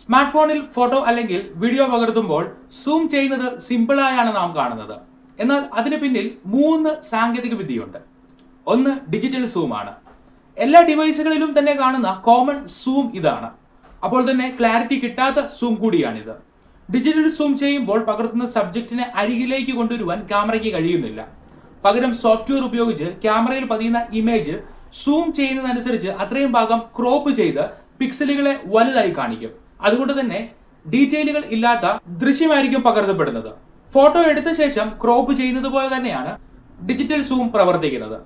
Smart ഫോണിൽ photo അല്ലെങ്കിൽ video പകർത്തുമ്പോൾ zoom ചെയ്യുന്നത് സിമ്പിളായാണ് നാം കാണുന്നത്. എന്നാൽ അതിന് പിന്നിൽ മൂന്ന് സാങ്കേതിക വിദ്യയുണ്ട്. ഒന്ന് ഡിജിറ്റൽ സൂമാണ് എല്ലാ ഡിവൈസുകളിലും തന്നെ കാണുന്ന കോമൺ സൂം ഇതാണ്. അപ്പോൾ തന്നെ ക്ലാരിറ്റി കിട്ടാത്ത സൂം കൂടിയാണിത്. ഡിജിറ്റൽ സൂം ചെയ്യുമ്പോൾ പകർത്തുന്ന സബ്ജക്റ്റിനെ അരികിലേക്ക് കൊണ്ടുവരുവാൻ ക്യാമറയ്ക്ക് കഴിയുന്നില്ല. പകരം സോഫ്റ്റ്വെയർ ഉപയോഗിച്ച് ക്യാമറയിൽ പതിയുന്ന ഇമേജ് സൂം ചെയ്യുന്നതനുസരിച്ച് അത്രയും ഭാഗം ക്രോപ്പ് ചെയ്ത് പിക്സലുകളെ വലുതായി കാണിക്കും. അതുകൊണ്ട് തന്നെ ഡീറ്റെയിലുകൾ ഇല്ലാത്ത ദൃശ്യമായിരിക്കും പകർത്തപ്പെടുന്നത്. ഫോട്ടോ എടുത്ത ശേഷം ക്രോപ്പ് ചെയ്യുന്നത് പോലെ തന്നെയാണ് ഡിജിറ്റൽ സൂം പ്രവർത്തിക്കുന്നത്.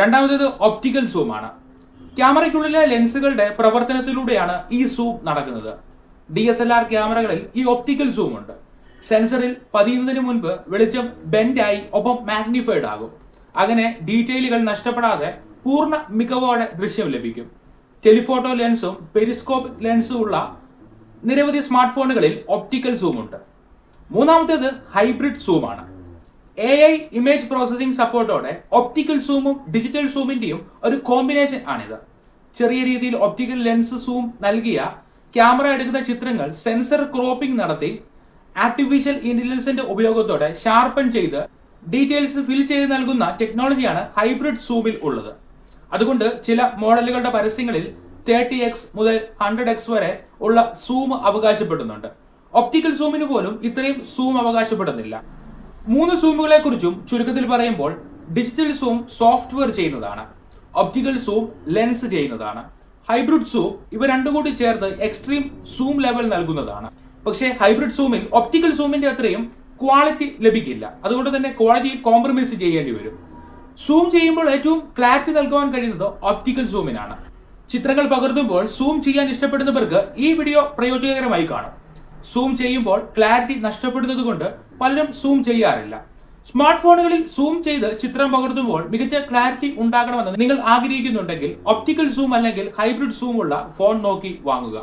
രണ്ടാമത്തേത് ഒപ്റ്റിക്കൽ സൂമാണ് ക്യാമറയ്ക്കുള്ളിലെ ലെൻസുകളുടെ പ്രവർത്തനത്തിലൂടെയാണ് ഈ സൂം നടക്കുന്നത്. ഡി എസ് എൽ ആർ ക്യാമറകളിൽ ഈ ഒപ്റ്റിക്കൽ സൂം ഉണ്ട്. സെൻസറിൽ പതിയുന്നതിന് മുൻപ് വെളിച്ചം ബെൻഡായി ഒപ്പം മാഗ്നിഫൈഡ് ആകും. അങ്ങനെ ഡീറ്റെയിലുകൾ നഷ്ടപ്പെടാതെ പൂർണ മികവോടെ ദൃശ്യം ലഭിക്കും. ടെലിഫോട്ടോ ലെൻസും പെരിസ്കോപ്പ് ലെൻസും ഉള്ള നിരവധി സ്മാർട്ട് ഫോണുകളിൽ ഒപ്റ്റിക്കൽ സൂം ഉണ്ട്. മൂന്നാമത്തേത് ഹൈബ്രിഡ് സൂം ആണ്. എ ഐ ഇമേജ് പ്രോസസ്സിംഗ് സപ്പോർട്ടോടെ ഒപ്റ്റിക്കൽ സൂമും ഡിജിറ്റൽ സൂമിന്റെയും ഒരു കോമ്പിനേഷൻ ആണിത്. ചെറിയ രീതിയിൽ ഒപ്റ്റിക്കൽ ലെൻസ് സൂം നൽകിയ ക്യാമറ എടുക്കുന്ന ചിത്രങ്ങൾ സെൻസർ ക്രോപ്പിംഗ് നടത്തി ആർട്ടിഫിഷ്യൽ ഇന്റലിജൻസിന്റെ ഉപയോഗത്തോടെ ഷാർപ്പൺ ചെയ്ത് ഡീറ്റെയിൽസ് ഫിൽ ചെയ്ത് നൽകുന്ന ടെക്നോളജിയാണ് ഹൈബ്രിഡ് സൂമിൽ ഉള്ളത്. അതുകൊണ്ട് ചില മോഡലുകളുടെ പരസ്യങ്ങളിൽ തേർട്ടി എക്സ് മുതൽ ഹൺഡ്രഡ് എക്സ് വരെ ഉള്ള സൂം അവകാശപ്പെടുന്നുണ്ട്. ഒപ്റ്റിക്കൽ സൂമിന് പോലും ഇത്രയും സൂം അവകാശപ്പെടുന്നില്ല. മൂന്ന് സൂമുകളെ കുറിച്ചും ചുരുക്കത്തിൽ പറയുമ്പോൾ ഡിജിറ്റൽ സൂം സോഫ്റ്റ്വെയർ ചെയ്യുന്നതാണ്. ഒപ്റ്റിക്കൽ സൂം ലെൻസ് ചെയ്യുന്നതാണ്. ഹൈബ്രിഡ് സൂം ഇവ രണ്ടും കൂടി ചേർത്ത് എക്സ്ട്രീം സൂം ലെവൽ നൽകുന്നതാണ്. പക്ഷേ ഹൈബ്രിഡ് സൂമിൽ ഒപ്റ്റിക്കൽ സൂമിന്റെ അത്രയും ക്വാളിറ്റി ലഭിക്കില്ല. അതുകൊണ്ട് തന്നെ ക്വാളിറ്റിയിൽ കോംപ്രമൈസ് ചെയ്യേണ്ടി വരും. സൂം ചെയ്യുമ്പോൾ ഏറ്റവും ക്ലാരിറ്റി നൽകുവാൻ കഴിയുന്നത് ഒപ്റ്റിക്കൽ സൂമിനാണ് ചിത്രങ്ങൾ പകർത്തുമ്പോൾ സൂം ചെയ്യാൻ ഇഷ്ടപ്പെടുന്നവർക്ക് ഈ വീഡിയോ പ്രയോജനകരമായി കാണും. സൂം ചെയ്യുമ്പോൾ ക്ലാരിറ്റി നഷ്ടപ്പെടുന്നത് കൊണ്ട് പലരും സൂം ചെയ്യാറില്ല. സ്മാർട്ട് ഫോണുകളിൽ സൂം ചെയ്ത് ചിത്രം പകർത്തുമ്പോൾ മികച്ച ക്ലാരിറ്റി ഉണ്ടാകണമെന്ന് നിങ്ങൾ ആഗ്രഹിക്കുന്നുണ്ടെങ്കിൽ ഒപ്റ്റിക്കൽ സൂം അല്ലെങ്കിൽ ഹൈബ്രിഡ് സൂം ഉള്ള ഫോൺ നോക്കി വാങ്ങുക.